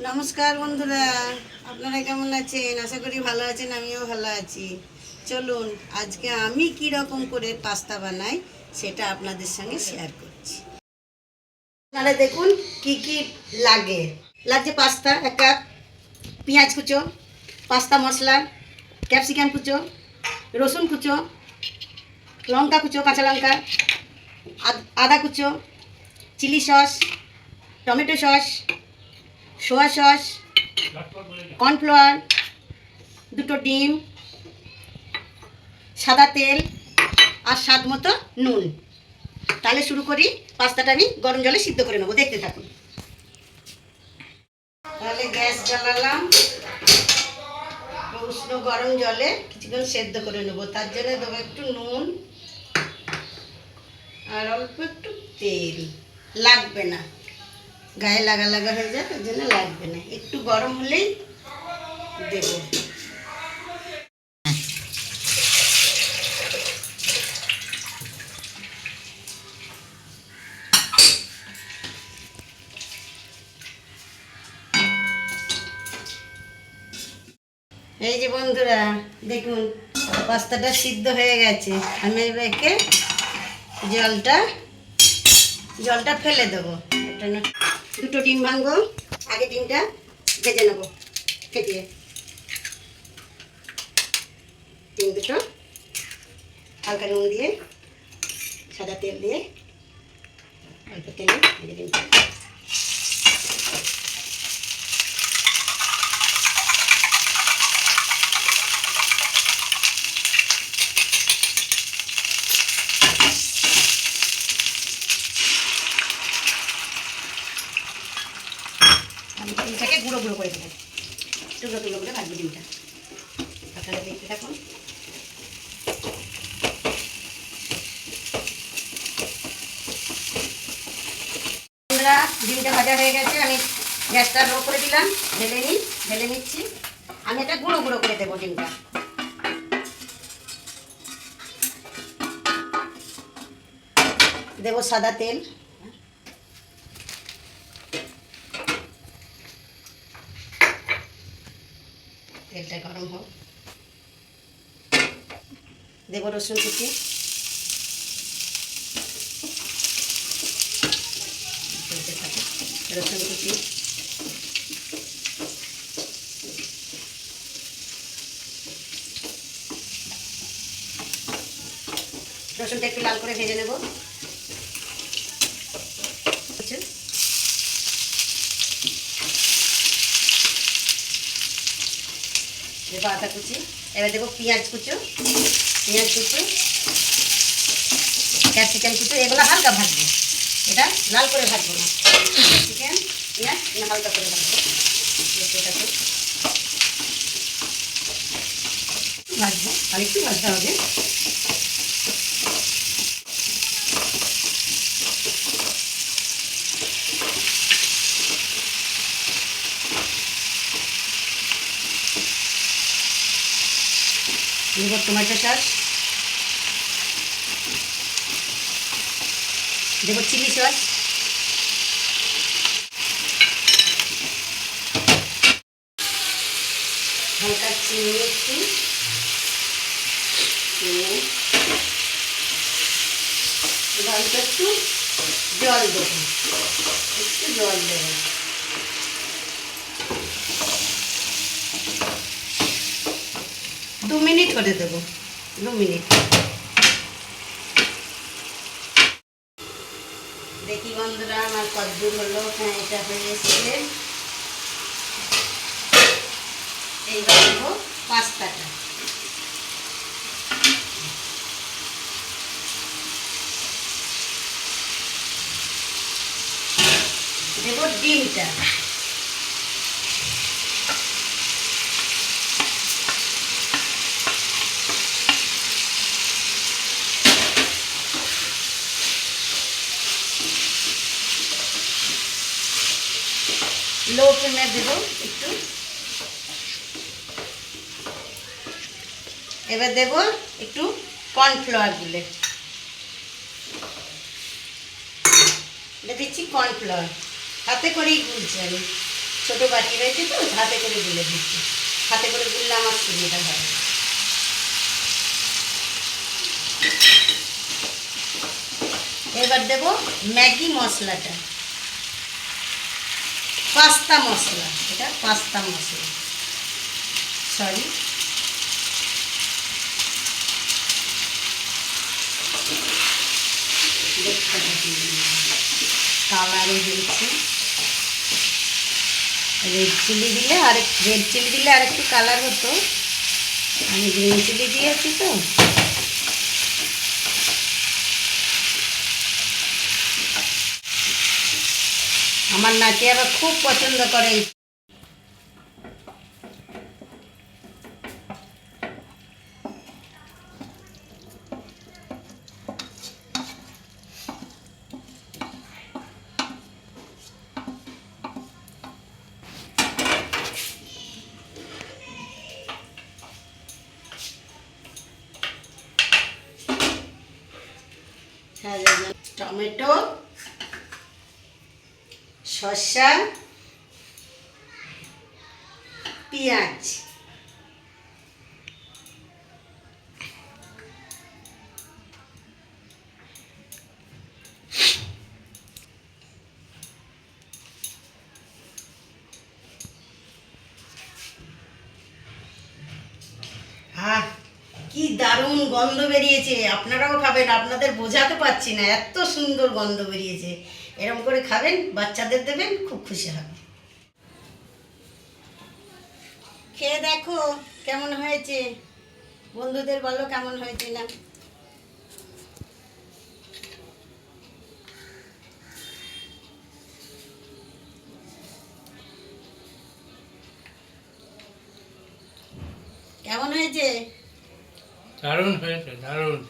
নমস্কার বন্ধুরা, আপনারা কেমন আছেন? আশা করি ভালো আছেন, আমিও ভালো আছি। চলুন, আজকে আমি কি রকম করে পাস্তা বানাই সেটা আপনাদের সঙ্গে শেয়ার করছি। আপনারা দেখুন কি কি লাগে। লাগছে পাস্তা, এক কাপ পেঁয়াজ কুচো, পাস্তা মশলা, ক্যাপসিকাম কুচো, রসুন কুচো, লঙ্কা কুচো, কাঁচা লঙ্কা, আদ- আদা কুচো, chilli sauce tomato sauce, soya sauce, cornflour, দুটো ডিম, সাদা তেল আর স্বাদ মতো নুন। তাহলে শুরু করি, পাস্তাটা আমি গরম জলে সিদ্ধ করে নেব, দেখতে থাকুন। তাহলে গ্যাস জ্বালালাম। উষ্ণ গরম জলে কিছুক্ষণ সেদ্ধ করে নেব, তার জন্য দেবো একটু নুন আর অল্প একটু তেল। লাগবে না। গায়ে লাগা লাগা হয়ে যায় জন্য লাগবে না। একটু গরম হলেই দেব। এই যে বন্ধুরা, দেখুন, পাস্তাটা সিদ্ধ হয়ে গেছে। আমি এবারকে জলটা জলটা ফেলে দেবো। এটা দুটো ডিম ভাঙবো, আগে ডিমটা ভেজে নেব, ফেটিয়ে। ডিম দুটো হালকা নুন দিয়ে সাদা তেল দিয়ে অল্প তেলে ভেজে ডিমটা ডিমটাকে গুঁড়ো গুঁড়ো করে দেবো। টুকরো টুকরো করে ভাজবো ডিমটা। আপনারা দেখতে থাকুন। ডিমটা ভাজা হয়ে গেছে। আমি গ্যাসটা লো করে দিলাম। ঢেলে নিই, ঢেলে নিচ্ছি। আমি এটা গুঁড়ো গুঁড়ো করে দেবো ডিমটা। দেবো সাদা তেল। তেলটা গরম হোক। দেবো রসুন কুচি। রসুন কুচি। রসুনটা একটু লাল করে ভেজে নেব। দেবো আদা কুচি। এবার দেবো পেঁয়াজ কুচো। পেঁয়াজ কুচো, ক্যাপসিকাম কুচো, এগুলো হালকা ভাজবো। এটা লাল করে ভাজবো না। ক্যাপসিকাম, পেঁয়াজ হালকা করে ভাজবো। ভাজবো। আর একটু ভাজতে হবে। দেবো টমেটো সস দেবো চিলি সস। হালকা চিনি একটু। এবার একটু জল দেবো। একটু জল দেবো। দু মিনিট করে দেবো, দু মিনিট। দেখি বন্ধুরা, আমার কদ্দূর হলো। হ্যাঁ এটা হয়ে এসছে। এইবার দেবো পাস্তাটা। দেবো ডিমটা। লো ফ্লেমে দেবো একটু। এবার দেব একটু কর্নফ্লাওয়ার গুলে। এটা দিচ্ছি কর্নফ্লাওয়ার হাতে করেই গুলছি আমি। ছোটো বাটি রয়েছে তো, হাতে করে গুলে দিচ্ছি। হাতে করে গুললে আমার সুবিধা হয়। এবার দেব ম্যাগি মশলাটা। পাস্তা মশলা, এটা পাস্তা মশলা। সরি কালারও হয়েছে। রেড চিলি দিলে আর রেড চিলি দিলে আর কালার হতো। আমি গ্রিন চিলি দিয়েছি তো। আমার নাতি আবার খুব পছন্দ করে। হ্যাঁ, টমেটো। শসা, পেঁয়াজ। কি দারুণ গন্ধ বেরিয়েছে। আপনারাও খাবেন, আপনাদের বোঝাতে পারছি না, এত সুন্দর গন্ধ বেরিয়েছে। এরকম করে খাবেন, বাচ্চাদের দেবেন, খুব খুশি হবে। খেয়ে দেখো কেমন হয়েছে। বন্ধুদের বলো কেমন হয়েছে না। কেমন হয়েছে? দারুণ হয়েছে, দারুণ।